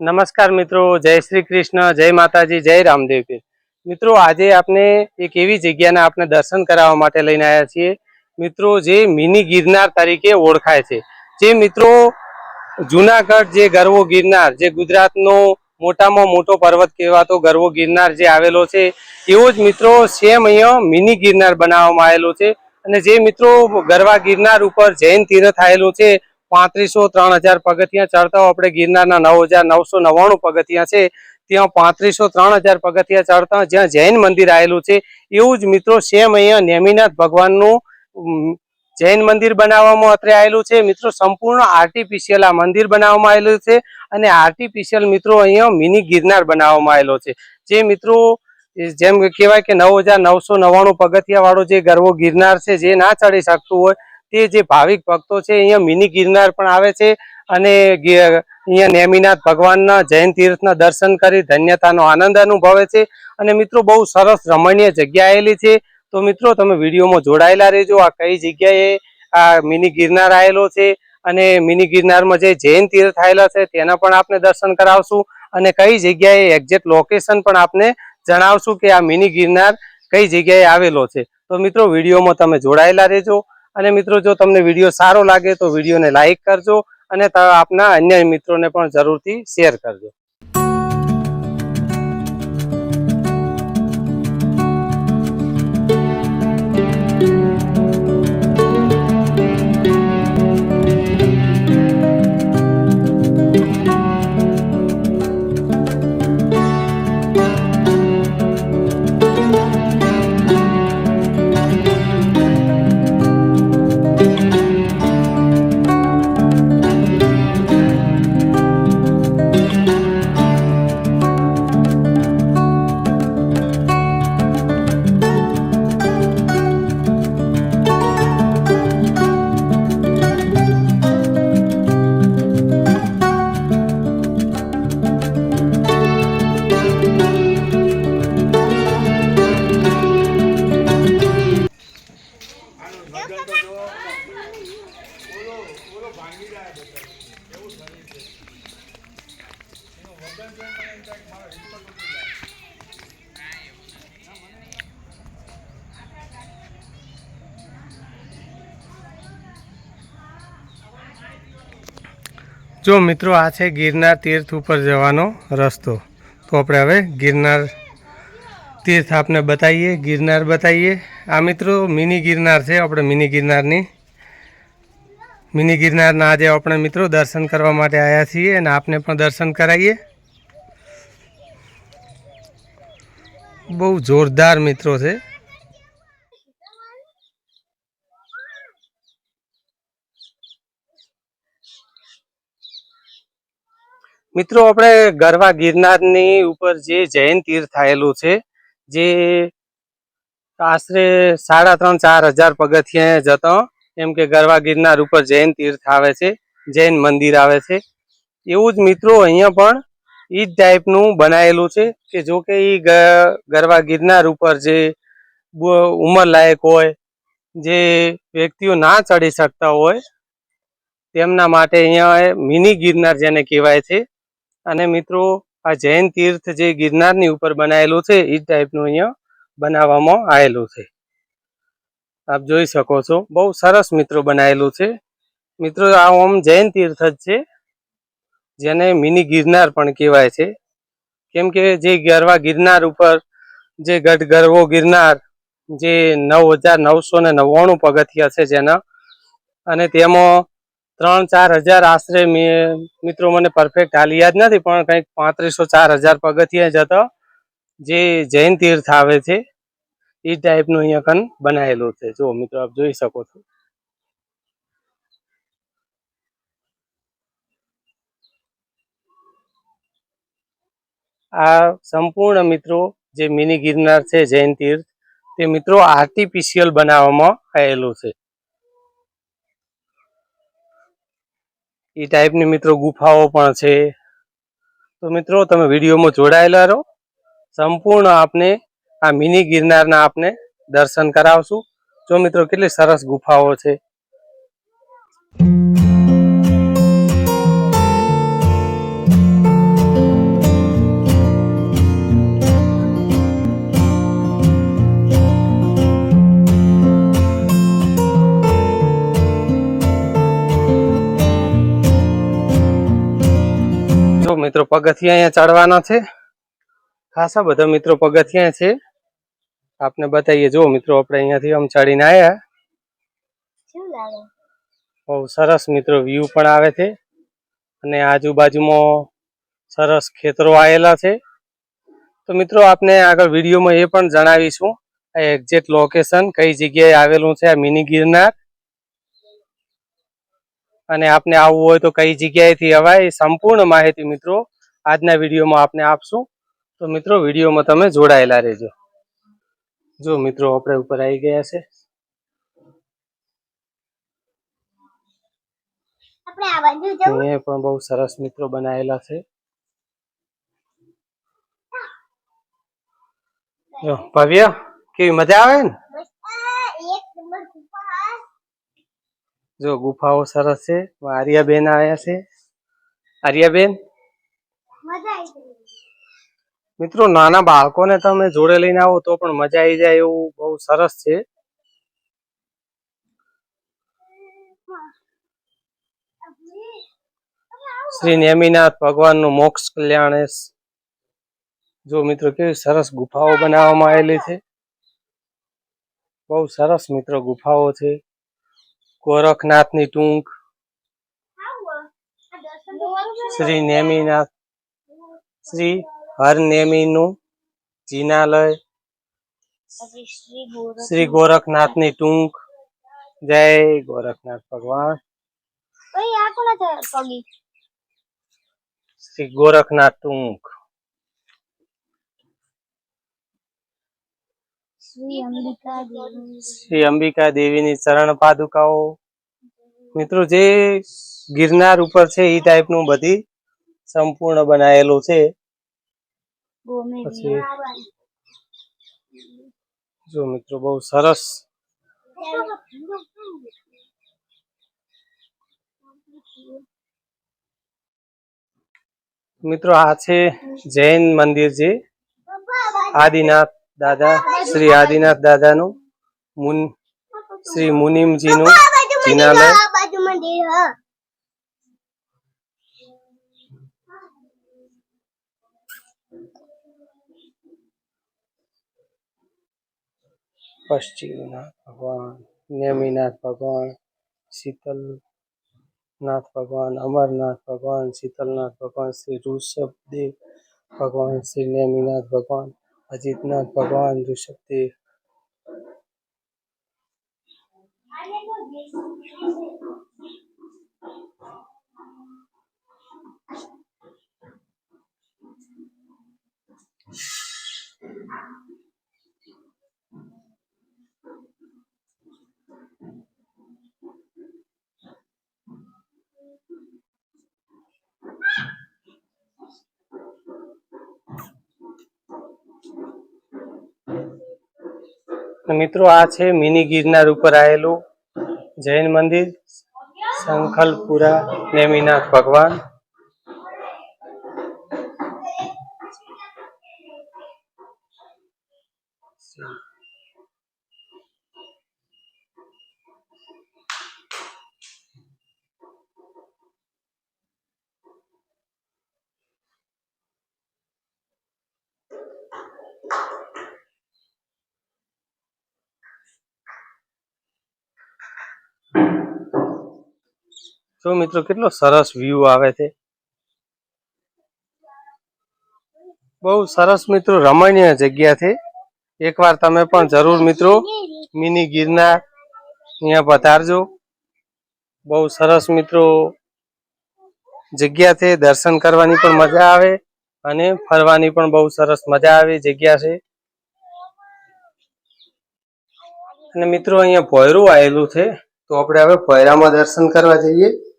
નમસ્કાર મિત્રો, જય શ્રી કૃષ્ણ, જય માતાજી, જય રામદેવ મિત્રો, આજે આપણે એક એવી જગ્યાના આપણે દર્શન કરાવવા માટે લઈને આવ્યા છીએ. મિત્રો, જે મિની ગિરનાર તરીકે ઓળખાય છે. જે મિત્રો, જુનાગઢ જે ગરવો ગિરનાર, જે ગુજરાતનો મોટામાં મોટો પર્વત કહેવાતો ગરવો ગિરનાર જે આવેલો છે, એવો જ મિત્રો સેમ અહીંયા મિની ગિરનાર બનાવવામાં આવેલો છે. અને જે મિત્રો ગરવા ગિરનાર ઉપર જૈન તીર્થ આવેલું છે પાંત્રીસો ત્રણ હજાર પગથિયા ચડતા આપણે ગિરનારના નવ હજાર નવસો નવ્વાણું પગથિયા છે. ત્યાં પાંત્રીસો ત્રણ હજાર પગથિયા ચડતા જ્યાં જૈન મંદિર આવેલું છે. એવું જ મિત્રો સેમ અહીંયા નેમિનાથ ભગવાનનું જૈન મંદિર બનાવવામાં અત્રે આવેલું છે. મિત્રો સંપૂર્ણ આર્ટિફિશિયલ આ મંદિર બનાવવામાં આવેલું છે અને આર્ટિફિશિયલ મિત્રો અહીંયા મિની ગિરનાર બનાવવામાં આવેલો છે. જે મિત્રો જેમ કહેવાય કે નવ હજાર નવસો નવ્વાણું પગથિયા વાળો જે ગરવો ગિરનાર છે, જે ના ચડી શકતું હોય તે જે ભાવિક ભક્તો છે, અહીંયા મિની ગિરનાર પણ આવે છે અને અહીંયા નેમિનાથ ભગવાનના જૈન તીર્થના દર્શન કરી ધન્યતાનો આનંદ અનુભવે છે. અને મિત્રો, બહુ સરસ રમણીય જગ્યા આવેલી છે. તો મિત્રો, તમે વિડીયોમાં જોડાયેલા રહેજો. આ કઈ જગ્યાએ આ મિની ગિરનાર આવેલો છે અને મિની ગિરનારમાં જે જૈન તીર્થ આવેલા છે, તેના પણ આપને દર્શન કરાવશું. અને કઈ જગ્યાએ એક્ઝેક્ટ લોકેશન પણ આપને જણાવશું કે આ મિની ગિરનાર કઈ જગ્યાએ આવેલો છે. તો મિત્રો, વિડીયોમાં તમે જોડાયેલા રહેજો. અને મિત્રો, જો તમને વીડિયો સારો લાગે તો વિડીયોને લાઇક કરજો અને આપના અન્ય મિત્રોને પણ જરૂરથી શેર કરજો. જો મિત્રો, આ છે ગિરનાર તીર્થ ઉપર જવાનો રસ્તો. તો આપણે હવે ગિરનાર તીર્થ આપને બતાવીએ, ગિરનાર બતાવીએ. આ મિત્રો, મિની ગિરનાર છે આપણે મિની ગિરનારની. મિની ગિરનારના આજે આપણે મિત્રો દર્શન કરવા માટે આવ્યા છીએ અને આપને પણ દર્શન કરાવીએ. બહુ જોરદાર મિત્રો છે. મિત્રો, આપણે ગરવા ગિરનારની ઉપર જે જૈન તીર્થ થયેલું છે, જે આશરે સાડા ત્રણ ચાર હજાર પગથિયે જતો, એમ કે ગરવા ગિરનાર ઉપર જૈન તીર્થ આવે છે, જૈન મંદિર આવે છે. એવું જ મિત્રો, અહીંયા પણ ઈ જ ટાઈપનું બનાવેલું છે કે જો કે એ ગરવા ગિરનાર ઉપર જે ઉંમરલાયક હોય, જે વ્યક્તિઓ ના ચડી શકતા હોય, તેમના માટે અહીંયા મિની ગિરનાર જેને કહેવાય છે. અને મિત્રો, આ જૈન તીર્થ જે ગિરનારની ઉપર બનાવેલું છે એ ટાઈપનું અહીંયા બનાવવામાં આવેલું છે. આપ જોઈ શકો છો, બહુ સરસ મિત્રો બનાવેલું છે. મિત્રો, આ ઓમ જૈન તીર્થ જ છે, જેને મિની ગિરનાર પણ કહેવાય છે. કેમ કે જે ગરવા ગિરનાર ઉપર જે ગઢ ગરવો ગિરનાર, જે નવ હજાર નવસો ને નવ્વાણું પગથિયા છે જેના, અને તેમાં ત્રણ ચાર હજાર આશરે મિત્રો મને પરફેક્ટ હાલ યાદ નથી, પણ કંઈક પાંત્રીસો ચાર હજાર પગથિયા જતો જે જૈન તીર્થ આવે છે, એ ટાઈપનું અહીંયા કન બનાવેલું છે. જો મિત્રો, આપ જોઈ શકો છો. આ સંપૂર્ણ મિત્રો જે મિની ગિરનાર છે જૈન તીર્થ, તે મિત્રો આર્ટિફિશિયલ બનાવવામાં આવેલું છે. એ ટાઈપની મિત્રો ગુફાઓ પણ છે. તો મિત્રો, તમે વિડીયોમાં જોડાયેલા રહો. સંપૂર્ણ આપને આ મિની ગિરનારના આપને દર્શન કરાવશું. જો મિત્રો કેટલી સરસ ગુફાઓ છે. પગથિયા અહીંયા ચડવાના છે. ખાસા બધા મિત્રો પગથિયા છે. આપને બતાવીએ જો મિત્રો આપણે અહીંયાથી આમ ચડીને આવ્યા બહુ સરસ મિત્રો વ્યૂ પણ આવે છે. અને આજુબાજુમાં સરસ ખેતરો આવેલા છે. તો મિત્રો આપને આગળ વિડીયોમાં એ પણ જણાવીશું. આ એક્ઝેક્ટ લોકેશન કઈ જગ્યાએ આવેલું છે આ મિની ગિરનાર. અને આપને આવવું હોય તો કઈ જગ્યાએથી અવાય એ સંપૂર્ણ માહિતી મિત્રો આજના વિડીયોમાં આપને આપશું. તો મિત્રો વિડીયોમાં તમે જોડાયેલા રહેજો. જો મિત્રો આપણે ઉપર આવી ગયા છે. આપણે અહીંયા પણ બહુ સરસ મિત્રો બનાવેલા છે. જો ભવ્ય કેવી મજા આવે ને? જો ગુફાઓ સરસ છે. આર્યાબેન આવ્યા છે. આર્યાબેન? મિત્રો, નાના બાળકોને તમે જોડે લઈને આવો તો પણ મજા આવી જાય એવું બહુ સરસ છે. શ્રી નેમિનાથ ભગવાનનું મોક્ષ કલ્યાણેશ જો મિત્રો કેવી સરસ ગુફાઓ બનાવવામાં આવેલી છે. બહુ સરસ મિત્રો ગુફાઓ છે. ગોરખનાથની ટૂંક. શ્રી નેમિનાથ, શ્રી હરનેમીનું જીનાલય શ્રી ગુરુ શ્રી ગોરખનાથની ટૂંક. જય ગોરખનાથ ભગવાન. શ્રી ગોરખનાથ ટૂંક. શ્રી અંબિકા દેવી શ્રી અંબિકા દેવીની ચરણ પાદુકાઓ. મિત્રો જે ગિરનાર ઉપર છે એ ટાઈપનું બધી સંપૂર્ણ બનાવેલું છે. પછી જો મિત્રો બહુ સરસ. મિત્રો આ છે જૈન મંદિર જે આદિનાથ દાદા શ્રી આદિનાથ દાદાનું મુન શ્રી મુનિમજીનું જિનાલય આ બાજુ મંદિર હ પશ્ચિમનાથ ભગવાન, નેમિનાથ ભગવાન, શીતલનાથ ભગવાન, અમરનાથ ભગવાન, શીતલનાથ ભગવાન, શ્રી ઋષભદેવ ભગવાન, શ્રી નેમિનાથ ભગવાન, અજીતનાથ ભગવાન, ઋષભદેવ તો મિત્રો આ છે મિની ગિરનાર ઉપર આવેલું જૈન મંદિર સંખલપુરા નેમિનાથ ભગવાન. જો મિત્રો, કેટલો સરસ વ્યૂ આવે છે? બહુ સરસ મિત્રો, રમણીય જગ્યા છે. એકવાર તમે પણ જરૂર મિત્રો, મિની ગિરનાર અહીંયા પધારજો. બહુ સરસ મિત્રો જગ્યા છે, દર્શન કરવાની પણ મજા આવે અને ફરવાની પણ બહુ સરસ મજા આવે જગ્યા છે. અને મિત્રો, અહીંયા ભોયરું આવેલું છે, તો આપણે હવે ભોયરામાં દર્શન કરવા જઈએ.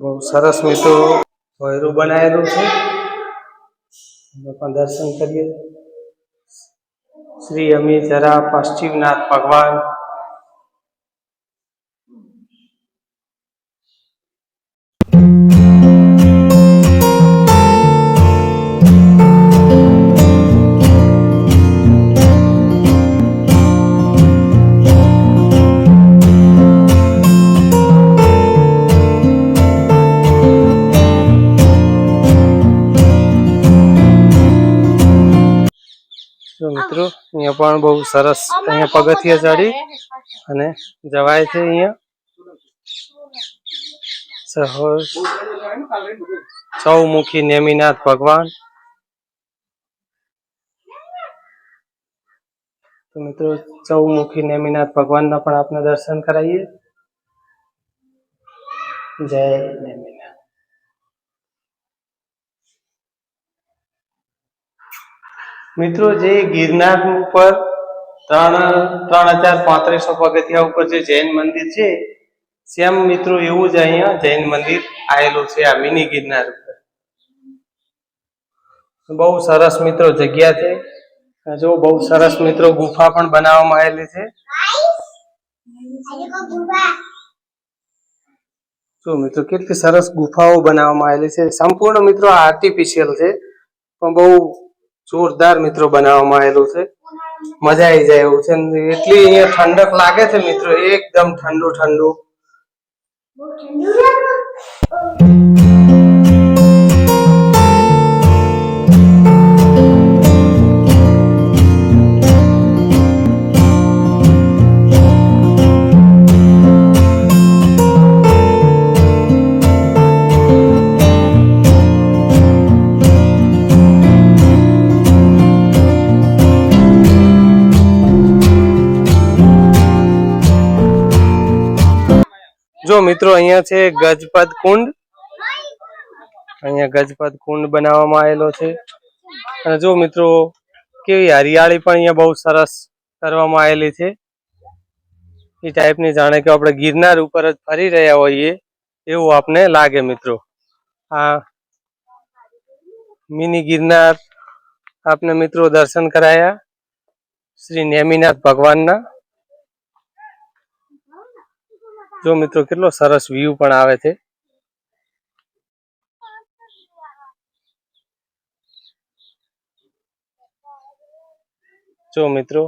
બહુ સરસ મિત્રો ભોયરું બનાવેલું છે. પણ દર્શન કરીએ. શ્રી અમી જરા પશ્ચિમનાથ ભગવાન મિત્રો. અહીંયા પણ બહુ સરસ અહીંયા પગથિયા ચડી અને જવાય છે અહીંયા. સહજ. ચૌમુખી નેમિનાથ ભગવાન. તો મિત્રો ચૌમુખી નેમિનાથ ભગવાનના પણ આપને દર્શન કરાવીએ જય નેમિનાથ. મિત્રો, જે ગિરનાર ઉપર ત્રણ ત્રણ હજાર પાંત્રીસો પગથિયા ઉપર જે જૈન મંદિર છે સેમ મિત્રો એવું જ અહીંયા જૈન મંદિર આવેલું છે, આ મિની ગિરનાર ઉપર. બહુ સરસ મિત્રો જગ્યા છે. જો બહુ સરસ મિત્રો ગુફા પણ બનાવવામાં આવેલી છે. જો મિત્રો, કેટલી સરસ ગુફાઓ બનાવવામાં આવેલી છે. સંપૂર્ણ મિત્રો આર્ટિફિશિયલ છે, પણ બહુ જોરદાર મિત્રો બનાવવામાં આવેલું છે. મજા આવી જાય એવું છે. એટલી અહીંયા ઠંડક લાગે છે મિત્રો, એકદમ ઠંડુ ઠંડુ જો મિત્રો, અહીંયા છે ગજપત કુંડ. અહીંયા ગજપત કુંડ બનાવવામાં આવેલો છે. અને જો મિત્રો, કેવી હરિયાળી પણ અહીંયા બહુ સરસ કરવામાં આવેલી છે. એ ટાઈપની જાણે કે આપણે ગિરનાર ઉપર જ ફરી રહ્યા હોઈએ એવું આપને લાગે મિત્રો. આ મિની ગિરનાર આપને મિત્રો દર્શન કરાયા. શ્રી નેમિનાથ ભગવાનના. જો મિત્રો, કેટલો સરસ વ્યૂ પણ આવે છે. જો મિત્રો,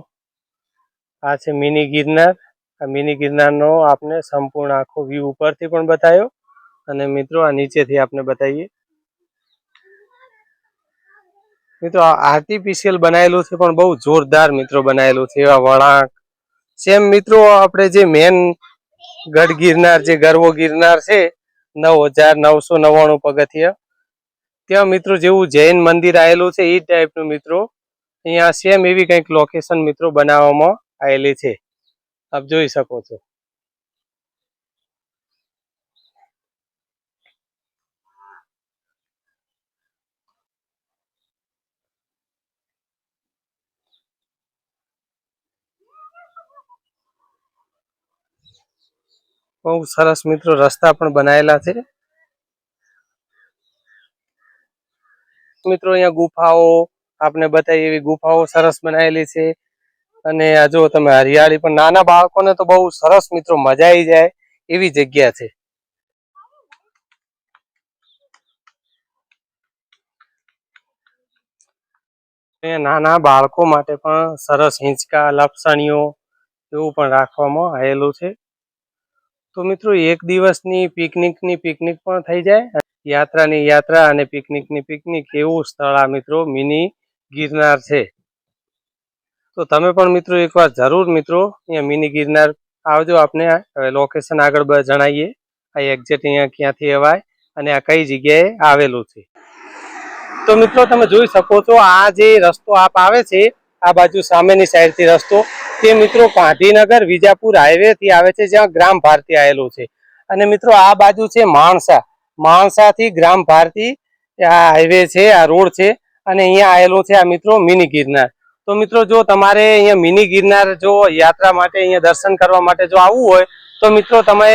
આ છે મિની ગિરનાર. આ મિની ગિરનારનો આપને સંપૂર્ણ આખો વ્યૂ ઉપરથી પણ બતાવ્યો અને મિત્રો, આ નીચેથી આપને બતાવીએ. મિત્રો આર્ટિફિશિયલ બનાવેલું છે, પણ બહુ જોરદાર મિત્રો બનાવેલું છે. એવા વળાંક. સેમ મિત્રો, આપણે જે મેન ગઢ ગિરનાર જે ગરવો ગિરનાર છે, નવ હજાર નવસો નવ્વાણું પગથિયા. ત્યાં મિત્રો જેવું જૈન મંદિર આવેલું છે એ ટાઈપનું મિત્રો. અહીંયા સેમ એવી કંઈક લોકેશન મિત્રો બનાવવામાં આવેલી છે. આપ જોઈ શકો છો. બહુ સરસ મિત્રો રસ્તા પણ બનાવેલા છે. મિત્રો અહીંયા ગુફાઓ, આપને બતાવી એવી ગુફાઓ સરસ બનાવેલી છે. અને આ જો તમે હરિયાળી, પણ નાના બાળકોને તો બહુ સરસ મિત્રો મજા આવી જાય એવી જગ્યા છે. નાના બાળકો માટે પણ સરસ હિંચકા, લપસણીઓ એવું પણ રાખવામાં આવેલું છે. તો મિત્રો, એક દિવસની પિકનિકની પિકનિક પણ થઈ જાય. યાત્રાની યાત્રા અને પિકનિકની પિકનિક એવું સ્થળ આ મિત્રો, મિની ગિરનાર છે. તો તમે પણ મિત્રો એકવાર જરૂર મિત્રો, અહીંયા મિની ગિરનાર આવજો આપને. હવે લોકેશન આગળ જણાવીએ આ એક્ઝેક્ટ અહીંયા ક્યાંથી અવાય અને આ કઈ જગ્યાએ આવેલું છે. તો મિત્રો, તમે જોઈ શકો છો, આ જે રસ્તો આપ આવે છે આ બાજુ સામેની સાઈડથી રસ્તો. તે મિત્રો ગાંધીનગર વિજાપુર હાઈવે થી આવે છે, જ્યાં ગ્રામ ભારતી આવેલું છે. અને મિત્રો આ બાજુ છે માણસા. માણસા થી ગ્રામ ભારતી આ હાઈવે છે, આ રોડ છે, અને અહીંયા આવેલું છે આ મિત્રો મિની ગિરનાર. તો મિત્રો જો તમારે અહીંયા મિની ગિરનાર જો યાત્રા માટે અહીંયા દર્શન કરવા માટે જો આવવું હોય, તો મિત્રો તમે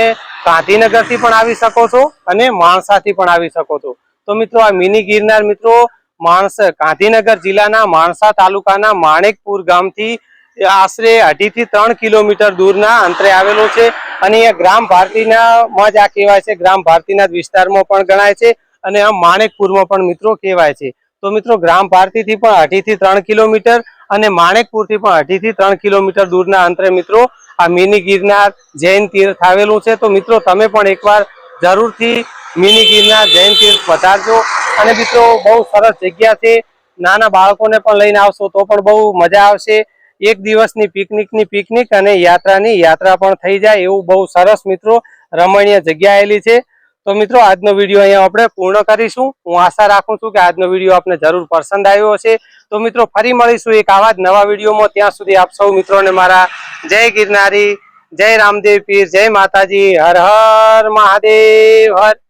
ગાંધીનગરથી પણ આવી શકો છો અને માણસા થી પણ આવી શકો છો. તો મિત્રો આ મિની ગિરનાર મિત્રો માણસ ગાંધીનગર જિલ્લાના માણસા તાલુકાના માણેકપુર ગામથી આશરે અઢી થી ત્રણ કિલોમીટર દૂરના અંતરે આવેલો છે. અને એ ગ્રામ ભારતીના માં જ આ કહેવાય છે. ગ્રામ ભારતીના જ વિસ્તારમાં પણ ગણાય છે અને આ માણેકપુરમાં પણ મિત્રો કહેવાય છે. તો મિત્રો, ગ્રામ ભારતીથી પણ અઢી થી ત્રણ કિલોમીટર અને માણેકપુરથી પણ અઢી થી ત્રણ કિલોમીટર દૂરના અંતરે મિત્રો આ મિની ગિરનાર જૈન તીર્થ આવેલું છે. તો મિત્રો, તમે પણ એકવાર જરૂરથી મિની ગિરનાર, જૈન તીર્થ પધારજો. અને મિત્રો, બહુ સરસ જગ્યા છે. નાના બાળકોને પણ લઈને આવશો તો પણ બહુ મજા આવશે. એક દિવસની પિકનિકની પિકનિક અને યાત્રાની યાત્રા પણ થઈ જાય એવું બહુ સરસ મિત્રો રમણીય જગ્યા આવેલી છે. તો મિત્રો, આજનો વીડિયો અહીંયા આપણે પૂર્ણ કરીશું. હું આશા રાખું છું કે આજનો વીડિયો આપને જરૂર પસંદ આવ્યો હશે. તો મિત્રો, ફરી મળીશું એક આવા જ નવા વિડીયોમાં. ત્યાં સુધી આપ સૌ મિત્રોને મારા જય ગિરનારી, જય રામદેવ પીર, જય માતાજી, હર હર મહાદેવ, હર